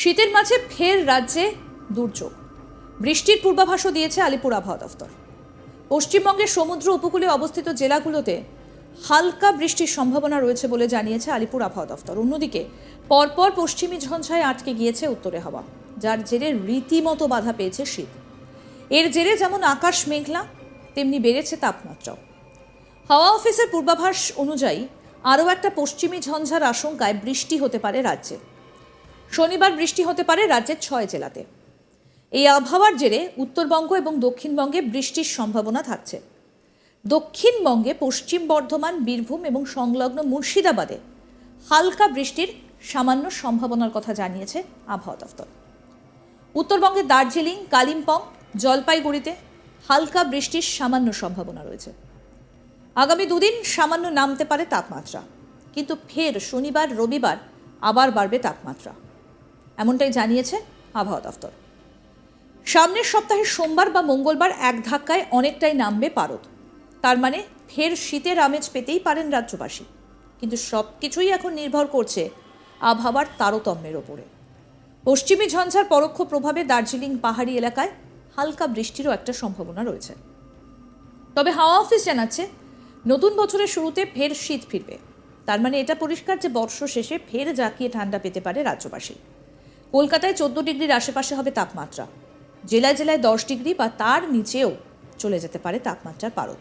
শীতের মাঝে ফের রাজ্যে দুর্যোগ। বৃষ্টির পূর্বাভাসও দিয়েছে আলিপুর আবহাওয়া দফতর। পশ্চিমবঙ্গের সমুদ্র উপকূলে অবস্থিত জেলাগুলোতে হালকা বৃষ্টির সম্ভাবনা রয়েছে বলে জানিয়েছে আলিপুর আবহাওয়া দফতর। অন্যদিকে, পরপর পশ্চিমী ঝঞ্ঝায় আটকে গিয়েছে উত্তরে হাওয়া, যার জেরে রীতিমতো বাধা পেয়েছে শীত। এর জেরে যেমন আকাশ মেঘলা, তেমনি বেড়েছে তাপমাত্রাও। হাওয়া অফিসের পূর্বাভাস অনুযায়ী আরও একটা পশ্চিমী ঝঞ্ঝার আশঙ্কায় বৃষ্টি হতে পারে রাজ্যে। শনিবার বৃষ্টি হতে পারে রাজ্যের ছয় জেলাতে। এই আবহাওয়ার জেরে উত্তরবঙ্গ এবং দক্ষিণবঙ্গে বৃষ্টির সম্ভাবনা থাকছে। দক্ষিণবঙ্গে পশ্চিম বর্ধমান, বীরভূম এবং সংলগ্ন মুর্শিদাবাদে হালকা বৃষ্টির সামান্য সম্ভাবনার কথা জানিয়েছে আবহাওয়া দফতর উত্তরবঙ্গে দার্জিলিং, কালিম্পং, জলপাইগুড়িতে হালকা বৃষ্টির সামান্য সম্ভাবনা রয়েছে। আগামী দুদিন সামান্য নামতে পারে তাপমাত্রা। কিন্তু ফের শনিবার, রবিবার আবার বাড়বে তাপমাত্রা। এমনটাই জানিয়েছে আবহাওয়া দফতর। সামনের সপ্তাহে সোমবার বা মঙ্গলবার এক ধাক্কায় অনেকটাই নামবে পারদ। তার মানে ফের শীতের আমেজ পেতেই পারেন রাজ্যবাসী। কিন্তু সব কিছুই এখন নির্ভর করছে আবহাওয়ার তারতম্যের ওপরে। পশ্চিমী ঝঞ্ঝার পরোক্ষ প্রভাবে দার্জিলিং পাহাড়ি এলাকায় হালকা বৃষ্টিরও একটা সম্ভাবনা রয়েছে। তবে হাওয়া অফিস জানাচ্ছে, নতুন বছরের শুরুতে ফের শীত ফিরবে। তার মানে এটা পরিষ্কার যে বর্ষ শেষে ফের জাঁকিয়ে ঠান্ডা পেতে পারে রাজ্যবাসী। কলকাতায় চোদ্দ ডিগ্রির আশেপাশে হবে তাপমাত্রা। জেলায় জেলায় দশ ডিগ্রি বা তার নিচেও চলে যেতে পারে তাপমাত্রার পারদ।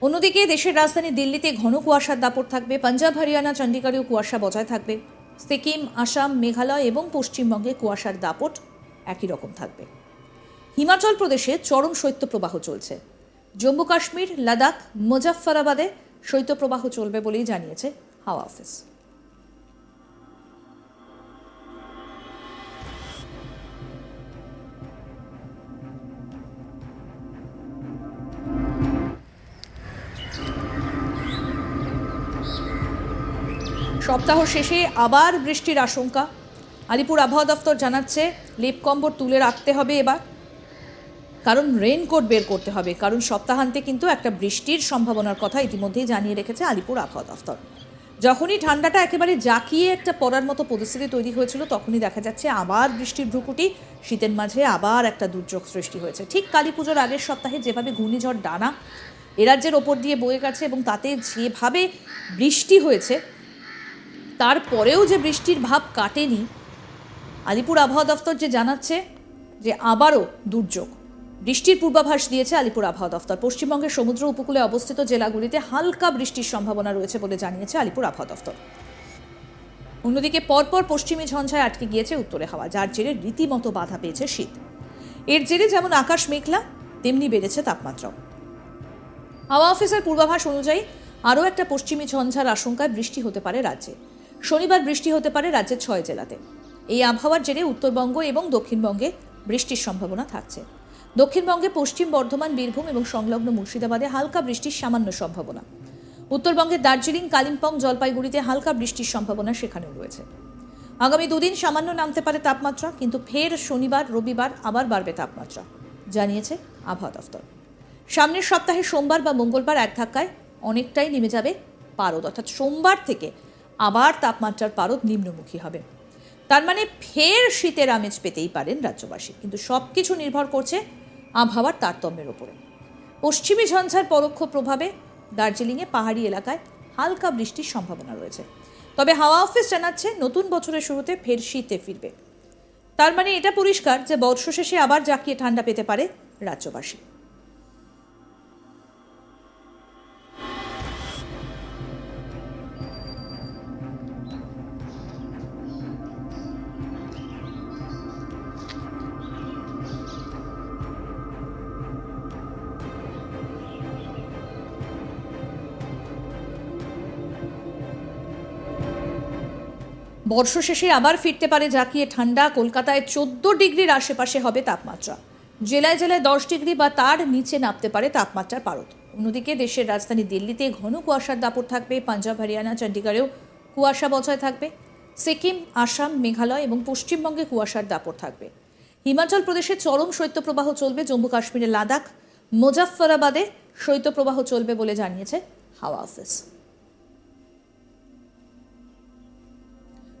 অন্যদিকে দেশের রাজধানী দিল্লিতে ঘন কুয়াশার দাপট থাকবে, পাঞ্জাব, হরিয়ানা চণ্ডীগড়েও কুয়াশা বজায় থাকবে। সিকিম, আসাম, মেঘালয় এবং পশ্চিমবঙ্গে কুয়াশার দাপট একই রকম থাকবে। হিমাচল প্রদেশে চরম শৈত্যপ্রবাহ চলছে। জম্মু কাশ্মীর, লাদাখ, মুজাফফরাবাদে শৈত্যপ্রবাহ চলবে বলেই জানিয়েছে হাওয়া অফিস। সপ্তাহ শেষে আবার বৃষ্টির আশঙ্কা। আলিপুর আবহাওয়া দফতর জানাচ্ছে, লেপ কম্বর তুলে রাখতে হবে এবার। কারণ রেনকোট বের করতে হবে, কারণ সপ্তাহান্তে কিন্তু একটা বৃষ্টির সম্ভাবনার কথা ইতিমধ্যেই জানিয়ে রেখেছে আলিপুর আবহাওয়া দফতর। যখনই ঠান্ডাটা একেবারে জাকিয়ে একটা পড়ার মতো পরিস্থিতি তৈরি হয়েছিল, তখনই দেখা যাচ্ছে আবার বৃষ্টির ভ্রুকুটি, শীতের মাঝে আবার একটা দুর্যোগ সৃষ্টি হয়েছে। ঠিক কালী পুজোর আগের সপ্তাহে যেভাবে ঘূর্ণিঝড় ডানা এ রাজ্যের ওপর দিয়ে বয়ে গেছে এবং তাতে যেভাবে বৃষ্টি হয়েছে তারপরেও যে বৃষ্টির ভাব কাটেনি, আলিপুর আবহাওয়া দফতর যে জানাচ্ছে যে আবারও দুর্যোগ। বৃষ্টির পূর্বাভাস দিয়েছে আলিপুর আবহাওয়া দফতর। পশ্চিমবঙ্গের সমুদ্র উপকূলে অবস্থিত জেলাগুলিতে হালকা বৃষ্টির সম্ভাবনা রয়েছে বলে জানিয়েছে আলিপুর আবহাওয়া দফতর। অন্যদিকে পরপর পশ্চিমী ঝঞ্ঝায় আটকে গিয়েছে উত্তরে হাওয়া, যার জেরে রীতিমতো বাধা পেয়েছে শীত। এর জেরে যেমন আকাশ মেঘলা, তেমনি বেড়েছে তাপমাত্রাও। হাওয়া অফিসের পূর্বাভাস অনুযায়ী আরও একটা পশ্চিমী ঝঞ্ঝার আশঙ্কায় বৃষ্টি হতে পারে রাজ্যে। শনিবার বৃষ্টি হতে পারে রাজ্যের ছয় জেলাতে। এই আবহাওয়ার জেরে উত্তরবঙ্গ এবং দক্ষিণবঙ্গে বৃষ্টির সম্ভাবনা থাকছে। দক্ষিণবঙ্গে পশ্চিম বর্ধমান, বীরভূম এবং সংলগ্ন মুর্শিদাবাদে হালকা বৃষ্টির সামান্য সম্ভাবনা। উত্তরবঙ্গের দার্জিলিং, কালিম্পং, জলপাইগুড়িতে হালকা বৃষ্টির সম্ভাবনা সেখানেও রয়েছে। আগামী দুদিন সামান্য নামতে পারে তাপমাত্রা, কিন্তু ফের শনিবার, রবিবার আবার বাড়বে তাপমাত্রা, জানিয়েছে আবহাওয়া দফতর। সামনের সপ্তাহে সোমবার বা মঙ্গলবার এক ধাক্কায় অনেকটাই নেমে যাবে পারদ, অর্থাৎ সোমবার থেকে আবার তাপমাত্রার পারদ নিম্নমুখী হবে। তার মানে ফের শীতের আমেজ পেতেই পারেন রাজ্যবাসী। কিন্তু সব কিছু নির্ভর করছে আবহাওয়ার তারতম্যের ওপরে পশ্চিমী ঝঞ্ঝার পরোক্ষ প্রভাবে দার্জিলিংয়ে পাহাড়ি এলাকায় হালকা বৃষ্টির সম্ভাবনা রয়েছে। তবে হাওয়া অফিস জানাচ্ছে নতুন বছরের শুরুতে ফের শীতে ফিরবে। তার মানে এটা পরিষ্কার যে বর্ষ শেষে আবার জাঁকিয়ে ঠান্ডা পেতে পারে রাজ্যবাসী। বর্ষ শেষে আবার ফিরতে পারে জাকিয়ে ঠান্ডা। কলকাতায় চোদ্দ ডিগ্রির আশেপাশে হবে তাপমাত্রা। জেলায় জেলায় দশ ডিগ্রি বা তার নিচে নামতে পারে তাপমাত্রার পারদ। অন্যদিকে দেশের রাজধানী দিল্লিতে ঘন কুয়াশার দাপট থাকবে। পাঞ্জাব, হরিয়ানা, চণ্ডীগড়েও কুয়াশা বজায় থাকবে। সিকিম, আসাম, মেঘালয় এবং পশ্চিমবঙ্গে কুয়াশার দাপট থাকবে। হিমাচল প্রদেশে চরম শৈত্যপ্রবাহ চলবে। জম্মু কাশ্মীরের লাদাখ, মুজাফফরাবাদে শৈত্যপ্রবাহ চলবে বলে জানিয়েছে হাওয়া অফিস।